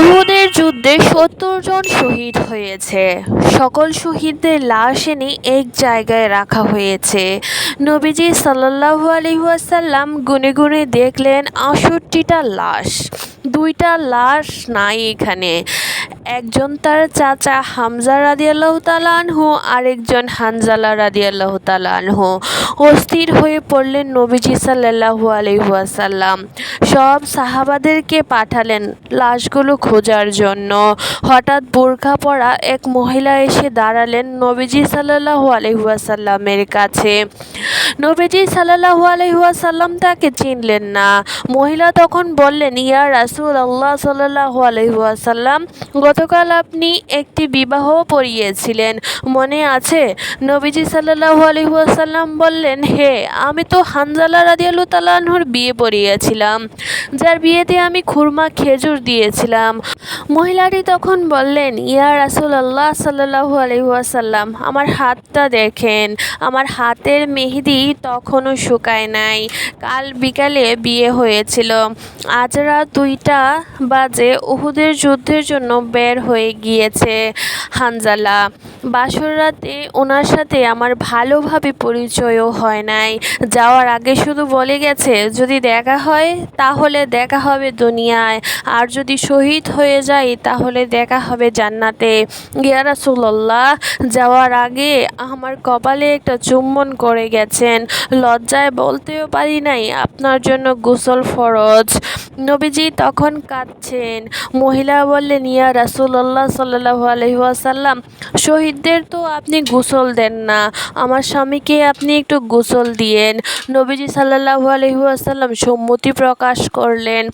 উহুদের যুদ্ধে সত্তর জন শহীদ হয়েছে। সকল শহীদদের লাশ এনে এক জায়গায় রাখা হয়েছে। নবীজি সাল্লাহু আলাইহি ওয়াসাল্লাম গুনে গুনে দেখলেন আষট্টিটা লাশ। দুইটা লাশ নাই এখানে। একজন তার চাচা হামজা রাদিয়াল্লাহু তাআলা আনহু, আরেকজন হানজালা রাদিয়াল্লাহু তাআলা আনহু। অস্থির হয়ে পড়লেন নবীজি সাল্লাল্লাহু আলাইহি ওয়াসাল্লাম। সব সাহাবাদেরকে পাঠালেন লাশগুলো খোঁজার জন্য। হঠাৎ বোরখা পরা এক মহিলা এসে দাঁড়ালেন নবীজি সাল্লাল্লাহু আলাইহি ওয়াসাল্লামের কাছে। নবীজি সাল্লাল্লাহু আলাইহি ওয়াসাল্লাম তাকে চিনলেন না। মহিলা তখন বললেন, ইয়া রাসুল আল্লাহ সাল্লাল্লাহু আলাইহি ওয়াসাল্লাম গতকাল আপনি একটি বিবাহ পড়িয়েছিলেন। মনে আছে? নবীজি সাল্লাল্লাহু আলাইহি ওয়াসাল্লাম বললেন, হে, আমি তো হানজালা রাদিয়াল্লাহু তাআলা আনহুর বিয়ে পড়িয়েছিলাম, যার বিয়েতে আমি খুরমা, খেজুর দিয়েছিলাম। মহিলাটি তখন বললেন, ইয়া রাসূল আল্লাহ সাল্লাল্লাহু আলাইহি ওয়াসাল্লাম, আমার হাতটা দেখেন, আমার হাতের মেহেদি তখনও শুকায় নাই, কাল বিকালে বিয়ে হয়েছিল। আজ রাত দুইটা বাজে, উহুদের যুদ্ধের জন্য বের হয়ে গিয়েছে হানজালা। বাসর রাতে ওনার সাথে আমার ভালোভাবে পরিচয়ও হয় নাই। যাওয়ার আগে শুধু বলে গেছে, যদি দেখা হয়, তাহলে দেখা হবে দুনিয়ায়। আর যদি শহীদ হয়ে যাই, তাহলে দেখা হবে জান্নাতে। ইয়া রাসূলুল্লাহ, যাওয়ার আগে আমার কপালে একটা চুম্বন করে গেছেন। লজ্জায় বলতেও পারি নাই, আপনার জন্য গোসল ফরজ। নবীজি তখন কাঁদছেন। মহিলা বললেন, ইয়া রাসূলুল্লাহ সাল্লাল্লাহু আলাইহি ওয়াসাল্লাম শহীদদের তো আপনি গোসল দেন না। আমার স্বামীকে আপনি একটু গোসল দিয়েন। নবীজি সাল্লাল্লাহু আলাইহি ওয়াসাল্লাম সম্মতি প্রকাশ করলেন।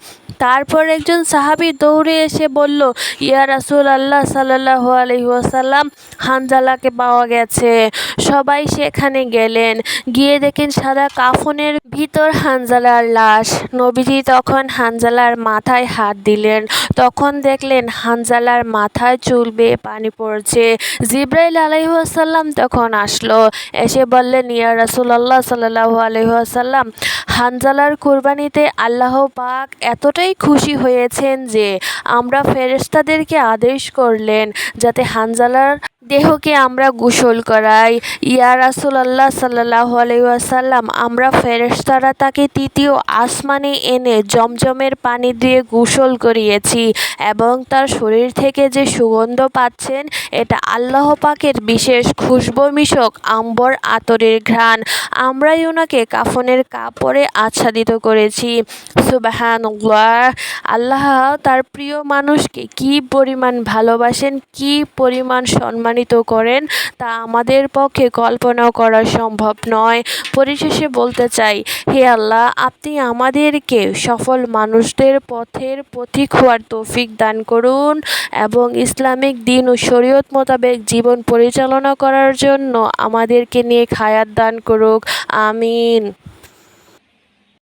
তারপর একজন সাহাবী দৌড়ে এসে বলল, ইয়া রাসূল আল্লাহ সাল্লাল্লাহু আলাইহি ওয়াসাল্লাম, হানজালাকে পাওয়া গেছে। সবাই সেখানে গেলেন। গিয়ে দেখেন সাদা কাফনের ভিতর হানজালার লাশ। নবীজি তখন হানজালার মাথায় হাত দিলেন। তখন দেখলেন হানজালার মাথায় চুল বেয়ে পানি পড়ছে। জিব্রাইল আলাইহাসাল্লাম তখন আসলো। এসে বললেন, ইয়া রাসুলাল্লাহ সাল্লাহ আলাইহি ওয়াসাল্লাম, হানজালার কুরবানিতে আল্লাহ পাক এতটাই খুশি হয়েছেন যে আমরা ফেরেস্তাদেরকে আদেশ করলেন যাতে হানজালার দেহকে আমরা গোসল করাই। ইয়া রাসূলুল্লাহ সাল্লাল্লাহু আলাইহি ওয়াসাল্লাম, আমরা ফেরেশতারা তাকে তৃতীয় আসমানে এনে জমজমের পানি দিয়ে গোসল করিয়েছি এবং তার শরীর থেকে যে সুগন্ধ পাচ্ছেন, এটা আল্লাহ পাকের বিশেষ খুশবু মিশক আম্বর আতরের ঘ্রাণ। আমরাই ওনাকে কাফনের কাপড়ে আচ্ছাদিত করেছি। সুবাহানুল্লাহ, আল্লাহ তার প্রিয় মানুষকে কি পরিমাণ ভালোবাসেন, কি পরিমাণ সম্মানিত করেন, তা আমাদের পক্ষে কল্পনাও করা সম্ভব নয়। পরিশেষে বলতে চাই, হে আল্লাহ, আপনি আমাদেরকে সফল মানুষদের পথের পথিক হওয়ার তৌফিক দান করুন এবং ইসলামিক দিন ও শরীয়ত মোতাবেক জীবন পরিচালনা করার জন্য আমাদেরকে নিয়ে খায়াত দান করুক। আমিন।